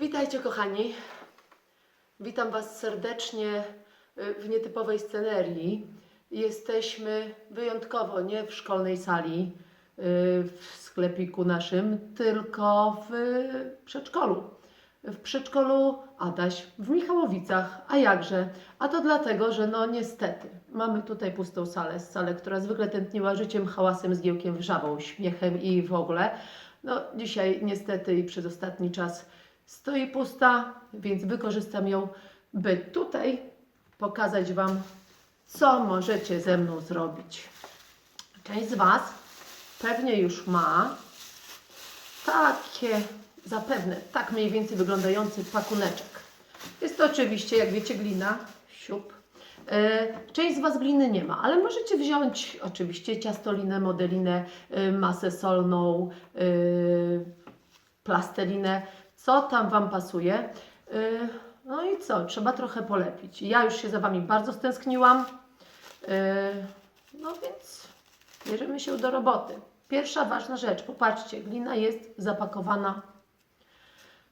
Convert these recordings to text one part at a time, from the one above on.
Witajcie kochani. Witam Was serdecznie y, w nietypowej scenerii. Jesteśmy wyjątkowo nie w szkolnej sali, y, w sklepiku naszym, tylko w przedszkolu. W przedszkolu Adaś w Michałowicach. A jakże? A to dlatego, że no niestety mamy tutaj pustą salę, salę, która zwykle tętniła życiem, hałasem, zgiełkiem, wrzawą, śmiechem i w ogóle. No dzisiaj niestety i przez ostatni czas stoi pusta, więc wykorzystam ją, by tutaj pokazać Wam, co możecie ze mną zrobić. Część z Was pewnie już ma takie, zapewne tak mniej więcej wyglądający pakuneczek. Jest to oczywiście, jak wiecie, glina, siup. E, Część z Was gliny nie ma, ale możecie wziąć oczywiście ciastolinę, modelinę, e, masę solną, e, plastelinę, co tam Wam pasuje. Yy, No i co? Trzeba trochę polepić. Ja już się za Wami bardzo stęskniłam. Yy, No więc bierzemy się do roboty. Pierwsza ważna rzecz, popatrzcie, glina jest zapakowana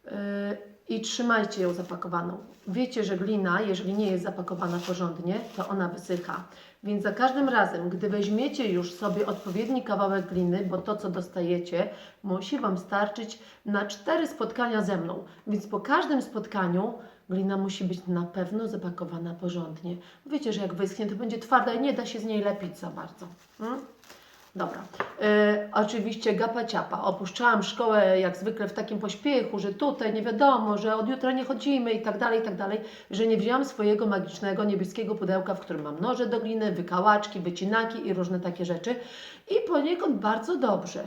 yy, i trzymajcie ją zapakowaną. Wiecie, że glina, jeżeli nie jest zapakowana porządnie, to ona wysycha. Więc za każdym razem, gdy weźmiecie już sobie odpowiedni kawałek gliny, bo to, co dostajecie, musi Wam starczyć na cztery spotkania ze mną. Więc po każdym spotkaniu glina musi być na pewno zapakowana porządnie. Wiecie, że jak wyschnie, to będzie twarda i nie da się z niej lepić za bardzo. Hmm? Dobra. E, oczywiście gapa ciapa. Opuszczałam szkołę jak zwykle w takim pośpiechu, że tutaj nie wiadomo, że od jutra nie chodzimy i tak dalej, i tak dalej, że nie wzięłam swojego magicznego niebieskiego pudełka, w którym mam noże do gliny, wykałaczki, wycinaki i różne takie rzeczy. I poniekąd bardzo dobrze.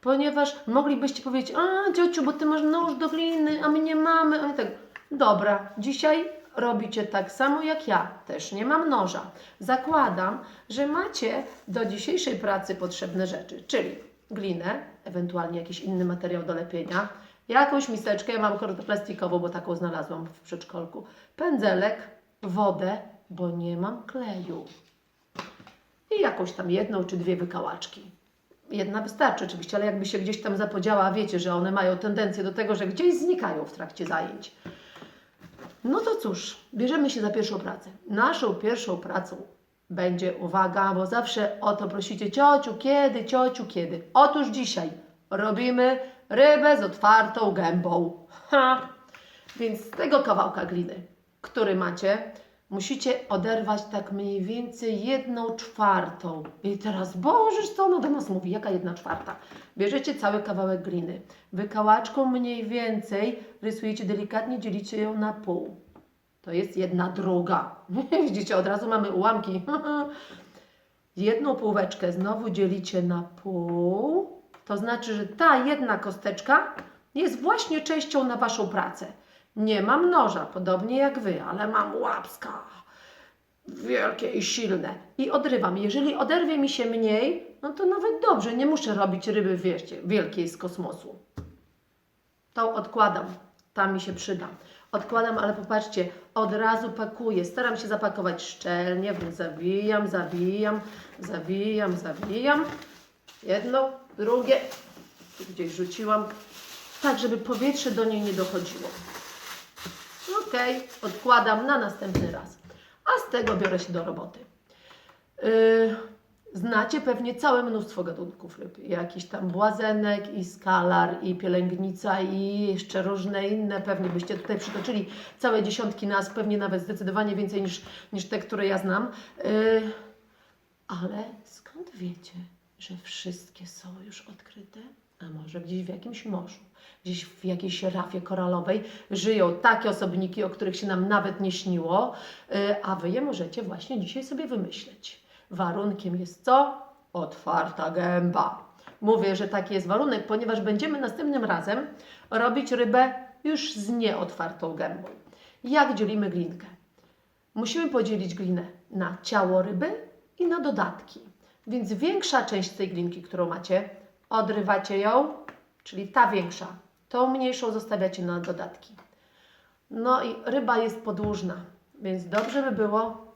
Ponieważ moglibyście powiedzieć, a ciociu, bo ty masz nóż do gliny, a my nie mamy. A tak, dobra, dzisiaj robicie tak samo jak ja, też nie mam noża. Zakładam, że macie do dzisiejszej pracy potrzebne rzeczy, czyli glinę, ewentualnie jakiś inny materiał do lepienia, jakąś miseczkę, ja mam plastikową, bo taką znalazłam w przedszkolku, pędzelek, wodę, bo nie mam kleju i jakąś tam jedną czy dwie wykałaczki. Jedna wystarczy oczywiście, ale jakby się gdzieś tam zapodziała, wiecie, że one mają tendencję do tego, że gdzieś znikają w trakcie zajęć. No to cóż, bierzemy się za pierwszą pracę. Naszą pierwszą pracą będzie, uwaga, bo zawsze o to prosicie, ciociu, kiedy, ciociu, kiedy. Otóż dzisiaj robimy rybę z otwartą gębą. Ha! Więc z tego kawałka gliny, który macie, musicie oderwać tak mniej więcej jedną czwartą. I teraz, Bożeż, co ona do nas mówi? Jaka jedna czwarta? Bierzecie cały kawałek gliny. Wykałaczką mniej więcej rysujecie delikatnie, dzielicie ją na pół. To jest jedna druga. Widzicie, od razu mamy ułamki. Jedną półeczkę znowu dzielicie na pół. To znaczy, że ta jedna kosteczka jest właśnie częścią na Waszą pracę. Nie mam noża, podobnie jak Wy, ale mam łapska. Wielkie i silne. I odrywam. Jeżeli oderwie mi się mniej, no to nawet dobrze. Nie muszę robić ryby, wiecie, wielkiej z kosmosu. Tą odkładam. Ta mi się przyda. Odkładam, ale popatrzcie, od razu pakuję. Staram się zapakować szczelnie, więc zawijam, zawijam, zawijam, zawijam. Jedno, drugie. Gdzieś rzuciłam. Tak, żeby powietrze do niej nie dochodziło. Ok, odkładam na następny raz. A z tego biorę się do roboty. Yy, znacie pewnie całe mnóstwo gatunków ryb. Jakiś tam błazenek, i skalar, i pielęgnica, i jeszcze różne inne. Pewnie byście tutaj przytoczyli całe dziesiątki nazw, pewnie nawet zdecydowanie więcej niż, niż te, które ja znam. Yy, ale skąd wiecie, że wszystkie są już odkryte? A może gdzieś w jakimś morzu, gdzieś w jakiejś rafie koralowej żyją takie osobniki, o których się nam nawet nie śniło, yy, a wy je możecie właśnie dzisiaj sobie wymyśleć. Warunkiem jest co? Otwarta gęba. Mówię, że taki jest warunek, ponieważ będziemy następnym razem robić rybę już z nieotwartą gębą. Jak dzielimy glinkę? Musimy podzielić glinę na ciało ryby i na dodatki. Więc większa część tej glinki, którą macie, odrywacie ją, czyli ta większa, tą mniejszą zostawiacie na dodatki. No i ryba jest podłużna, więc dobrze by było,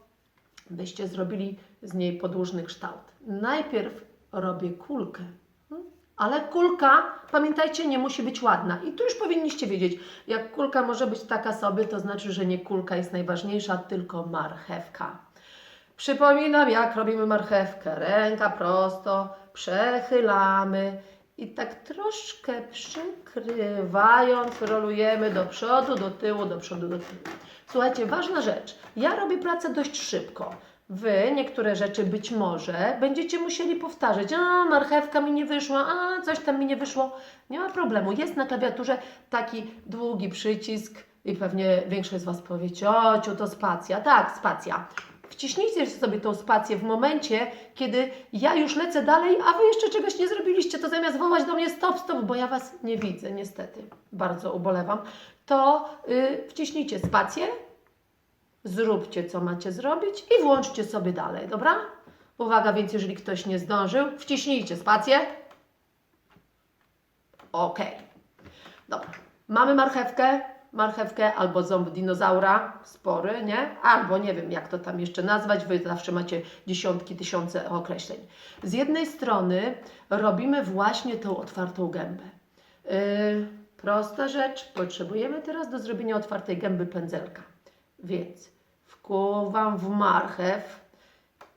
byście zrobili z niej podłużny kształt. Najpierw robię kulkę. Hmm? Ale kulka, pamiętajcie, nie musi być ładna. I tu już powinniście wiedzieć, jak kulka może być taka sobie, to znaczy, że nie kulka jest najważniejsza, tylko marchewka. Przypominam, jak robimy marchewkę. Ręka prosto, przechylamy i tak troszkę przykrywając, rolujemy do przodu, do tyłu, do przodu, do tyłu. Słuchajcie, ważna rzecz. Ja robię pracę dość szybko. Wy niektóre rzeczy być może będziecie musieli powtarzać. A, marchewka mi nie wyszła, a, coś tam mi nie wyszło. Nie ma problemu. Jest na klawiaturze taki długi przycisk i pewnie większość z Was powie, ciociu, to spacja. Tak, spacja. Wciśnijcie sobie tą spację w momencie, kiedy ja już lecę dalej, a Wy jeszcze czegoś nie zrobiliście, to zamiast wołać do mnie stop, stop, bo ja Was nie widzę, niestety, bardzo ubolewam, to yy, wciśnijcie spację, zróbcie co macie zrobić i włączcie sobie dalej, dobra? Uwaga, więc jeżeli ktoś nie zdążył, wciśnijcie spację. Ok. Dobra. Mamy marchewkę, marchewkę albo ząb dinozaura, spory, nie? Albo nie wiem, jak to tam jeszcze nazwać, wy zawsze macie dziesiątki, tysiące określeń. Z jednej strony robimy właśnie tą otwartą gębę. Yy, prosta rzecz, potrzebujemy teraz do zrobienia otwartej gęby pędzelka. Więc wkuwam w marchew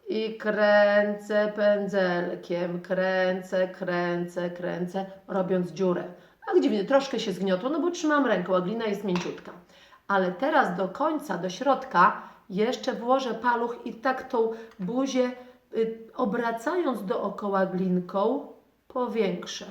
i kręcę pędzelkiem, kręcę, kręcę, kręcę, robiąc dziurę. Tak dziwnie, troszkę się zgniotło, no bo trzymam ręką, a glina jest mięciutka. Ale teraz do końca, do środka jeszcze włożę paluch i tak tą buzię y, obracając dookoła glinką powiększę.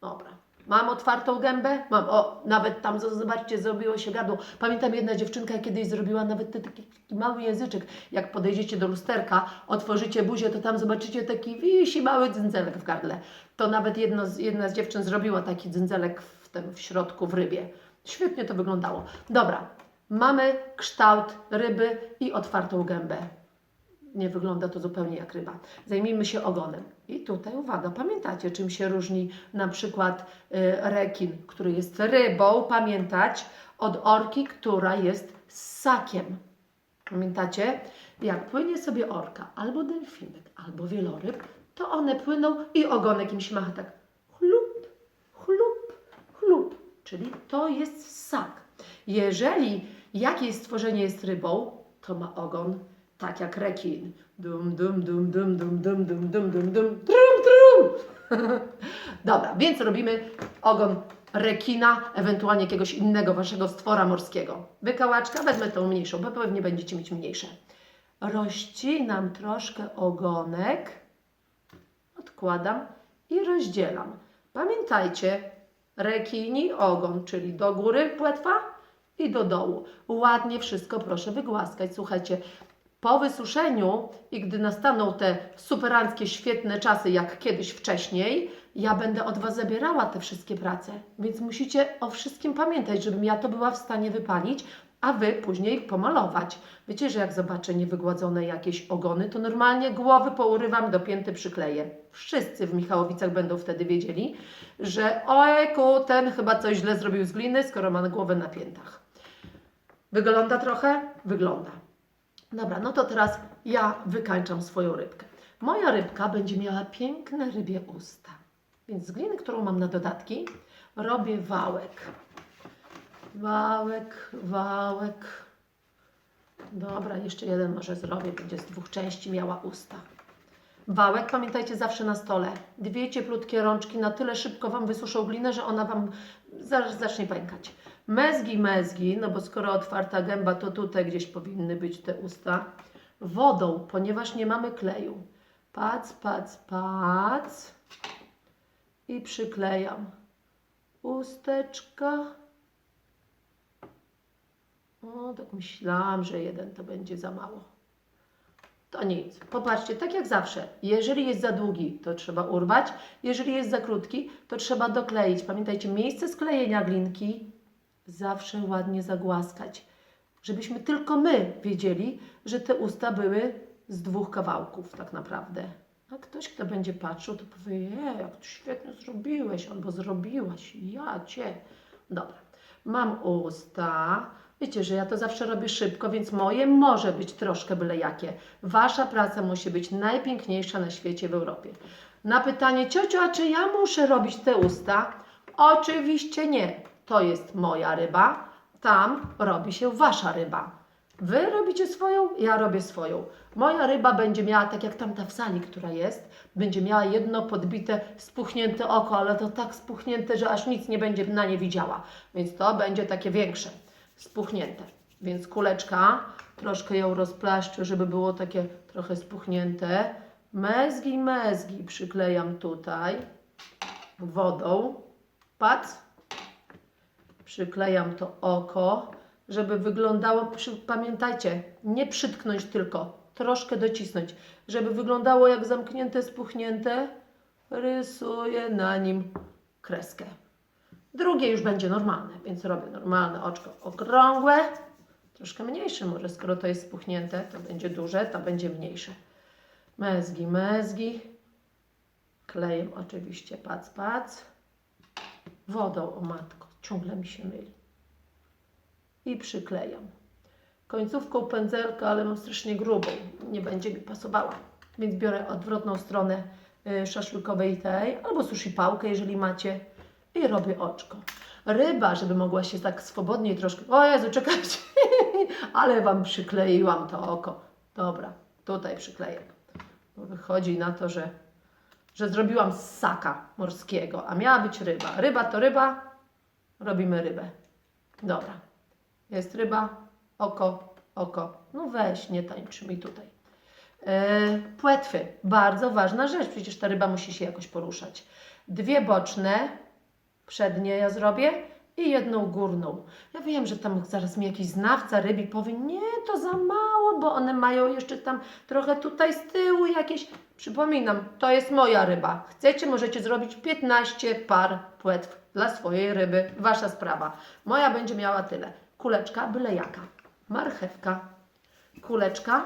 Dobra. Mam otwartą gębę? Mam. O, nawet tam, zobaczcie, zrobiło się gardło. Pamiętam jedna dziewczynka kiedyś zrobiła nawet taki, taki mały języczek. Jak podejdziecie do lusterka, otworzycie buzię, to tam zobaczycie taki wisi mały dzędzelek w gardle. To nawet jedno jedna z dziewczyn zrobiła taki dzędzelek w tym w środku, w rybie. Świetnie to wyglądało. Dobra, mamy kształt ryby i otwartą gębę nie wygląda to zupełnie jak ryba. Zajmijmy się ogonem. I tutaj uwaga, pamiętacie czym się różni na przykład y, rekin, który jest rybą, pamiętać, od orki, która jest ssakiem. Pamiętacie? Jak płynie sobie orka, albo delfinek, albo wieloryb, to one płyną i ogonek im się macha tak chlup, chlup, chlup. Czyli to jest ssak. Jeżeli jakieś stworzenie jest rybą, to ma ogon tak jak rekin. Dum, dum, dum, dum, dum, dum, dum, dum, dum, dum, trum, trum. Dobra, więc robimy ogon rekina, ewentualnie jakiegoś innego waszego stwora morskiego. Wykałaczka, wezmę tą mniejszą, bo pewnie będziecie mieć mniejsze. Rozcinam troszkę ogonek, odkładam i rozdzielam. Pamiętajcie, rekini ogon, czyli do góry płetwa i do dołu. Ładnie wszystko proszę wygłaskać. Słuchajcie, po wysuszeniu i gdy nastaną te superanckie, świetne czasy, jak kiedyś wcześniej, ja będę od Was zabierała te wszystkie prace. Więc musicie o wszystkim pamiętać, żebym ja to była w stanie wypalić, a Wy później pomalować. Wiecie, że jak zobaczę niewygładzone jakieś ogony, to normalnie głowy pourywam, do pięty przykleję. Wszyscy w Michałowicach będą wtedy wiedzieli, że ojku, ten chyba coś źle zrobił z gliny, skoro ma głowę na piętach. Wygląda trochę? Wygląda. Dobra, no to teraz ja wykańczam swoją rybkę. Moja rybka będzie miała piękne rybie usta. Więc z gliny, którą mam na dodatki, robię wałek. Wałek, wałek. Dobra, jeszcze jeden może zrobię, będzie z dwóch części miała usta. Wałek, pamiętajcie, zawsze na stole. Dwie cieplutkie rączki na tyle szybko Wam wysuszą glinę, że ona Wam zaraz zacznie pękać. Mezgi, mezgi, no bo skoro otwarta gęba, to tutaj gdzieś powinny być te usta. Wodą, ponieważ nie mamy kleju. Pac, pac, pac. I przyklejam. Usteczka. O, tak myślałam, że jeden to będzie za mało. To nic. Popatrzcie, tak jak zawsze. Jeżeli jest za długi, to trzeba urwać. Jeżeli jest za krótki, to trzeba dokleić. Pamiętajcie, miejsce sklejenia glinki zawsze ładnie zagłaskać. Żebyśmy tylko my wiedzieli, że te usta były z dwóch kawałków tak naprawdę. A ktoś, kto będzie patrzył, to powie, je, jak to świetnie zrobiłeś, albo zrobiłaś, ja cię. Dobra, mam usta. Wiecie, że ja to zawsze robię szybko, więc moje może być troszkę byle jakie. Wasza praca musi być najpiękniejsza na świecie w Europie. Na pytanie, ciociu, a czy ja muszę robić te usta? Oczywiście nie. To jest moja ryba, tam robi się wasza ryba. Wy robicie swoją, ja robię swoją. Moja ryba będzie miała, tak jak tamta w sali, która jest, będzie miała jedno podbite, spuchnięte oko, ale to tak spuchnięte, że aż nic nie będzie na nie widziała. Więc to będzie takie większe, spuchnięte. Więc kuleczka, troszkę ją rozplaszczę, żeby było takie trochę spuchnięte. Mezgi, mezgi przyklejam tutaj wodą. Patrz. Przyklejam to oko, żeby wyglądało, przy, pamiętajcie, nie przytknąć tylko, troszkę docisnąć, żeby wyglądało jak zamknięte, spuchnięte, rysuję na nim kreskę. Drugie już będzie normalne, więc robię normalne oczko okrągłe, troszkę mniejsze może, skoro to jest spuchnięte, to będzie duże, to będzie mniejsze. Mezgi, mezgi, klejem oczywiście, pac, pac, wodą, o matko, ciągle mi się myli i przyklejam. Końcówką pędzelka, ale mam strasznie grubą, nie będzie mi pasowała. Więc biorę odwrotną stronę y, szaszłykowej tej, albo sushi pałkę, jeżeli macie, i robię oczko. Ryba, żeby mogła się tak swobodniej troszkę... O Jezu, czekajcie! ale Wam przykleiłam to oko. Dobra, tutaj przykleję. Bo wychodzi na to, że, że zrobiłam ssaka morskiego, a miała być ryba. Ryba to ryba, robimy rybę. Dobra. Jest ryba, oko, oko. No weź, nie tańczy mi tutaj. Yy, płetwy. Bardzo ważna rzecz, przecież ta ryba musi się jakoś poruszać. Dwie boczne, przednie ja zrobię i jedną górną. Ja wiem, że tam zaraz mi jakiś znawca rybi powie, nie, to za mało, bo one mają jeszcze tam trochę tutaj z tyłu jakieś. Przypominam, to jest moja ryba. Chcecie, możecie zrobić 15 par płetw dla swojej ryby. Wasza sprawa. Moja będzie miała tyle. Kuleczka, byle jaka. Marchewka. Kuleczka,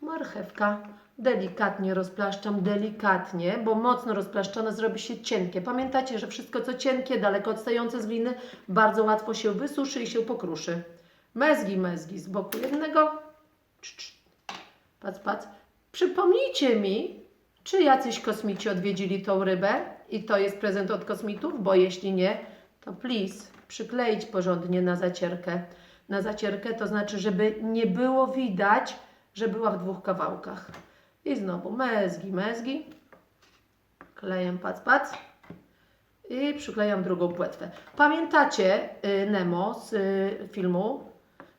marchewka. Delikatnie rozplaszczam, delikatnie, bo mocno rozplaszczone zrobi się cienkie. Pamiętacie, że wszystko co cienkie, daleko odstające z gliny, bardzo łatwo się wysuszy i się pokruszy. Mezgi, mezgi z boku jednego. Pac, pac. Przypomnijcie mi, czy jacyś kosmici odwiedzili tą rybę i to jest prezent od kosmitów, bo jeśli nie, to please przykleić porządnie na zacierkę. Na zacierkę to znaczy, żeby nie było widać, że była w dwóch kawałkach. I znowu mezgi, mezgi. Klejem pac, pac. I przyklejam drugą płetwę. Pamiętacie y, Nemo z y, filmu?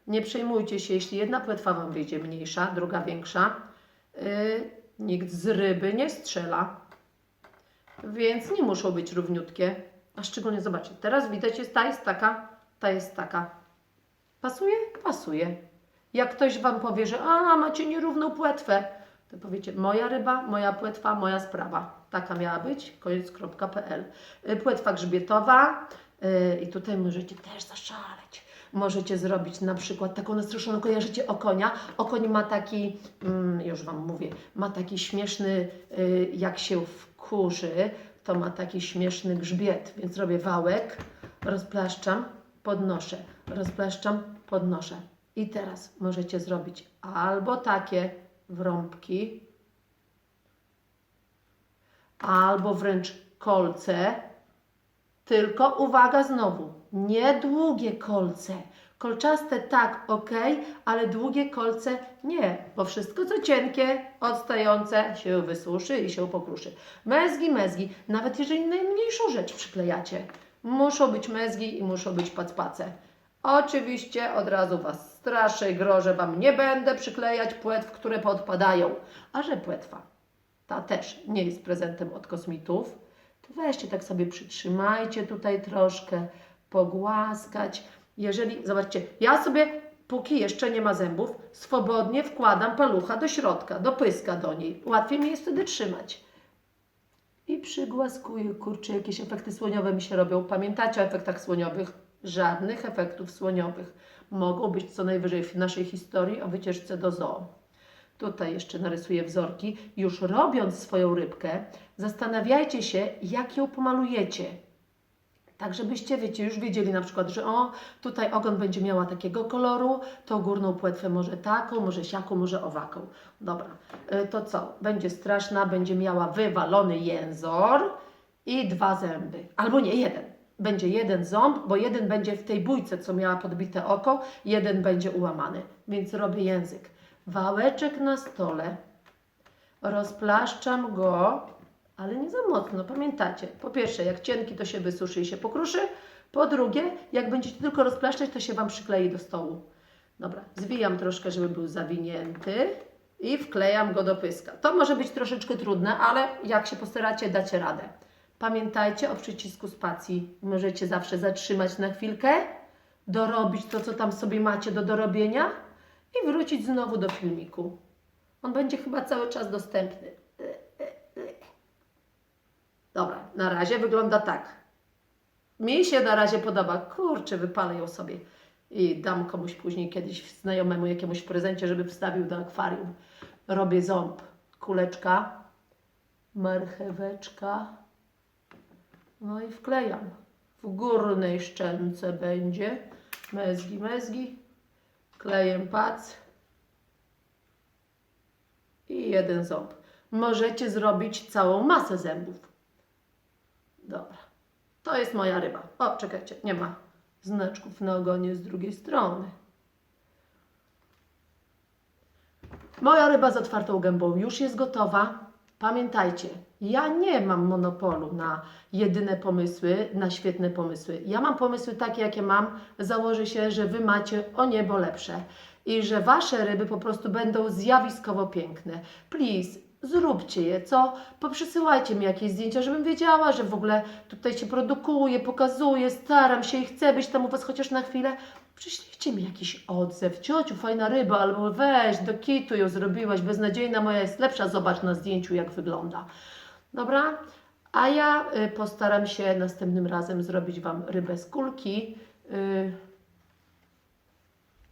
Nie przejmujcie się, jeśli jedna płetwa Wam wyjdzie mniejsza, druga większa. Y, nikt z ryby nie strzela. Więc nie muszą być równiutkie. A szczególnie zobaczcie, teraz widać jest ta jest taka, ta jest taka. Pasuje? Pasuje. Jak ktoś Wam powie, że a, macie nierówną płetwę, to powiecie, moja ryba, moja płetwa, moja sprawa. Taka miała być, koniec.pl. Y, Płetwa grzbietowa y, i tutaj możecie też zaszaleć. Możecie zrobić na przykład taką nastroszoną, kojarzycie okonia? Okoń ma taki, mm, już Wam mówię, ma taki śmieszny, y, jak się wkurzy, to ma taki śmieszny grzbiet, więc robię wałek, rozplaszczam, podnoszę, rozplaszczam, podnoszę. I teraz możecie zrobić albo takie wrąbki, albo wręcz kolce, tylko uwaga znowu, nie długie kolce. Kolczaste tak, ok, ale długie kolce nie, bo wszystko co cienkie, odstające się wysuszy i się pokruszy. Mezgi, mezgi, nawet jeżeli najmniejszą rzecz przyklejacie, muszą być mezgi i muszą być pacpace. Oczywiście od razu Was straszę grożę Wam, nie będę przyklejać płetw, które podpadają. A że płetwa ta też nie jest prezentem od kosmitów, to weźcie tak sobie przytrzymajcie tutaj troszkę, pogłaskać. Jeżeli, zobaczcie, ja sobie, póki jeszcze nie ma zębów, swobodnie wkładam palucha do środka, do pyska do niej. Łatwiej mi jest wtedy trzymać. I przygłaskuję, kurczę, jakieś efekty słoniowe mi się robią. Pamiętacie o efektach słoniowych? Żadnych efektów słoniowych. Mogą być co najwyżej w naszej historii o wycieczce do zoo. Tutaj jeszcze narysuję wzorki. Już robiąc swoją rybkę, zastanawiajcie się, jak ją pomalujecie. Tak, żebyście, wiecie, już wiedzieli na przykład, że o, tutaj ogon będzie miała takiego koloru, to górną płetwę może taką, może siaką, może owaką. Dobra, y, to co? Będzie straszna, będzie miała wywalony jęzor i dwa zęby. Albo nie, jeden. Będzie jeden ząb, bo jeden będzie w tej bójce, co miała podbite oko, jeden będzie ułamany. Więc robię język. Wałeczek na stole. Rozplaszczam go, ale nie za mocno, pamiętacie. Po pierwsze, jak cienki, to się wysuszy i się pokruszy. Po drugie, jak będziecie tylko rozplaszczać, to się Wam przyklei do stołu. Dobra, zwijam troszkę, żeby był zawinięty i wklejam go do pyska. To może być troszeczkę trudne, ale jak się postaracie, dacie radę. Pamiętajcie o przycisku spacji. Możecie zawsze zatrzymać na chwilkę, dorobić to, co tam sobie macie do dorobienia i wrócić znowu do filmiku. On będzie chyba cały czas dostępny. Dobra, na razie wygląda tak. Mi się na razie podoba. Kurczę, wypalę ją sobie i dam komuś później kiedyś znajomemu jakiemuś prezencie, żeby wstawił do akwarium. Robię ząb. Kuleczka, marcheweczka. No i wklejam. W górnej szczęce będzie. Mezgi, mezgi. Kleję pac. I jeden ząb. Możecie zrobić całą masę zębów. Dobra. To jest moja ryba. O, czekajcie, nie ma znaczków na ogonie z drugiej strony. Moja ryba z otwartą gębą już jest gotowa. Pamiętajcie, ja nie mam monopolu na jedyne pomysły, na świetne pomysły. Ja mam pomysły takie, jakie mam. Założę się, że Wy macie o niebo lepsze i że Wasze ryby po prostu będą zjawiskowo piękne. Please, zróbcie je, co? Poprzysyłajcie mi jakieś zdjęcia, żebym wiedziała, że w ogóle tutaj się produkuje, pokazuje, staram się i chcę być tam u Was chociaż na chwilę. Przyślijcie mi jakiś odzew. Ciociu, fajna ryba, albo weź, do kitu ją zrobiłaś, beznadziejna moja jest lepsza, zobacz na zdjęciu jak wygląda. Dobra? A ja y, postaram się następnym razem zrobić Wam rybę z kulki. Y,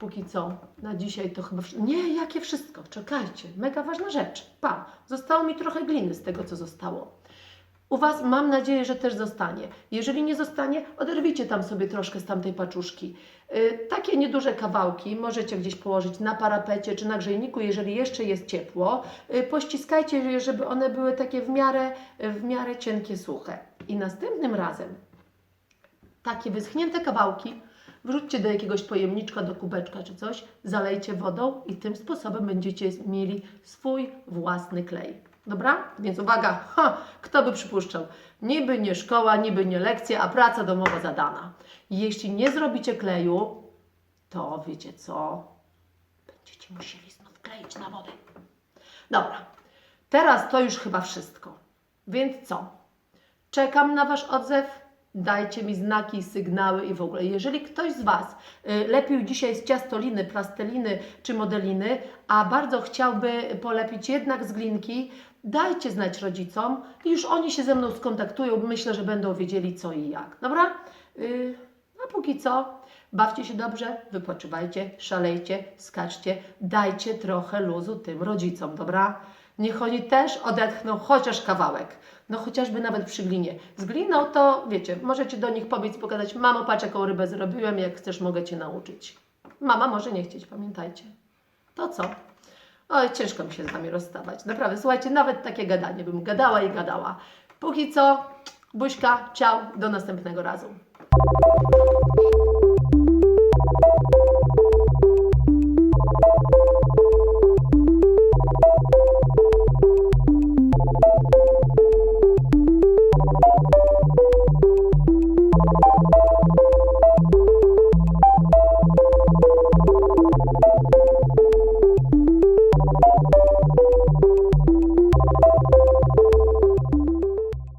Póki co, na dzisiaj to chyba. Nie, jakie wszystko? Czekajcie, mega ważna rzecz. Pa, zostało mi trochę gliny z tego, co zostało. U Was mam nadzieję, że też zostanie. Jeżeli nie zostanie, oderwijcie tam sobie troszkę z tamtej paczuszki. Yy, takie nieduże kawałki możecie gdzieś położyć na parapecie czy na grzejniku, jeżeli jeszcze jest ciepło. Yy, pościskajcie je, żeby one były takie w miarę, w miarę cienkie, suche. I następnym razem takie wyschnięte kawałki wrzućcie do jakiegoś pojemniczka, do kubeczka czy coś, zalejcie wodą i tym sposobem będziecie mieli swój własny klej. Dobra? Więc uwaga, ha, kto by przypuszczał? Niby nie szkoła, niby nie lekcja, a praca domowa zadana. Jeśli nie zrobicie kleju, to wiecie co? Będziecie musieli znów kleić na wodę. Dobra, teraz to już chyba wszystko. Więc co? Czekam na Wasz odzew. Dajcie mi znaki, sygnały i w ogóle. Jeżeli ktoś z Was y, lepił dzisiaj z ciastoliny, plasteliny czy modeliny, a bardzo chciałby polepić jednak z glinki, dajcie znać rodzicom i już oni się ze mną skontaktują. Myślę, że będą wiedzieli co i jak. Dobra? Y, a póki co, bawcie się dobrze, wypoczywajcie, szalejcie, skaczcie, dajcie trochę luzu tym rodzicom, dobra? Niech oni też odetchną chociaż kawałek. No chociażby nawet przy glinie. Z gliną to, wiecie, możecie do nich pobiec, pokazać, mamo, patrz jaką rybę zrobiłem, jak chcesz, mogę Cię nauczyć. Mama może nie chcieć, pamiętajcie. To co? Oj, ciężko mi się z Wami rozstawać. Naprawdę, słuchajcie, nawet takie gadanie bym gadała i gadała. Póki co, buźka, ciao, do następnego razu.